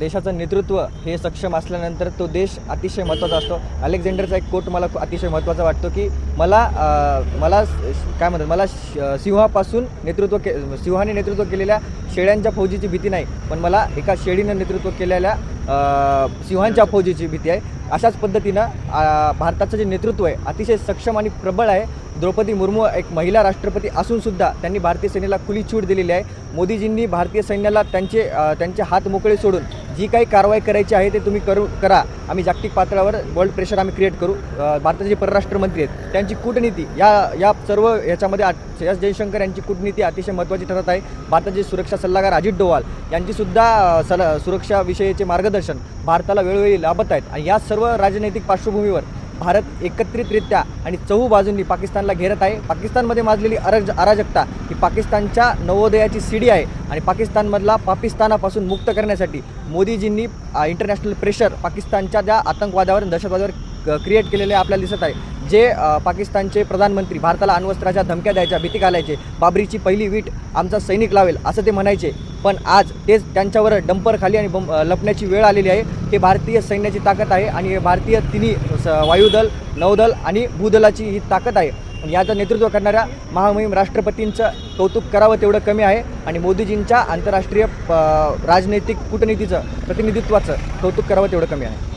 देशाचं नेतृत्व हे सक्षम असल्यानंतर तो देश अतिशय महत्त्वाचा असतो. अलेक्झांडरचा एक कोट मला अतिशय महत्त्वाचा वाटतो की मला मला काय म्हणतात मला श- सिंहापासून नेतृत्व के सिंहाने नेतृत्व केलेल्या शेळ्यांच्या फौजीची भीती नाही पण मला एका शेळीनं नेतृत्व केलेल्या सिंहांच्या फौजीची भीती आहे. अशाच पद्धतीनं भारताचं जे नेतृत्व आहे अतिशय सक्षम आणि प्रबळ आहे. द्रौपदी मुर्मू एक महिला राष्ट्रपती असूनसुद्धा त्यांनी भारतीय सेनेला खुली छूट दिलेली आहे. मोदीजींनी भारतीय सैन्याला त्यांचे त्यांचे हात मोकळे सोडून जी काही कारवाई करायची आहे ते तुम्ही करू करा. आम्ही जागतिक पातळीवर वर्ल्ड प्रेशर आम्ही क्रिएट करू. भारताचे जे परराष्ट्र मंत्री आहेत त्यांची कूटनीती या या सर्व याच्यामध्ये एस जयशंकर यांची कूटनीती अतिशय महत्त्वाची ठरत आहे. भारताचे सुरक्षा सल्लागार अजित डोवाल यांचीसुद्धा सल सुरक्षाविषयीचे मार्गदर्शन भारताला वेळोवेळी लाभत आहेत. आणि या सर्व राजनैतिक पार्श्वभूमीवर भारत एकत्रितरित्या आणि चहू बाजूंनी पाकिस्तानला घेरत आहे. पाकिस्तानमध्ये माजलेली अरज अराजकता ही पाकिस्तानच्या नवोदयाची सीडी आहे आणि पाकिस्तानमधला पाकिस्तानापासून मुक्त करण्यासाठी मोदीजींनी इंटरनॅशनल प्रेशर पाकिस्तानच्या ज्या आतंकवादावर दहशतवादावर क्रिएट केलेले आपल्याला दिसत आहे. जे पाकिस्तानचे प्रधानमंत्री भारताला अण्वस्त्राच्या धमक्या द्यायच्या भीती घालायचे बाबरीची पहिली वीट आमचा सैनिक लावेल असं ते म्हणायचे. पण आज तेच त्यांच्यावर डंपर खाली आणि बंब लपण्याची वेळ आलेली आहे. हे भारतीय सैन्याची ताकद आहे आणि हे भारतीय तिन्ही स- वायुदल नौदल आणि भूदलाची ही ताकद आहे. आणि याचं नेतृत्व करणाऱ्या महामहिम राष्ट्रपतींचं कौतुक करावं तेवढं कमी आहे आणि मोदीजींच्या आंतरराष्ट्रीय प- राजनैतिक कूटनीतीचं प्रतिनिधित्वाचं कौतुक करावं तेवढं कमी आहे.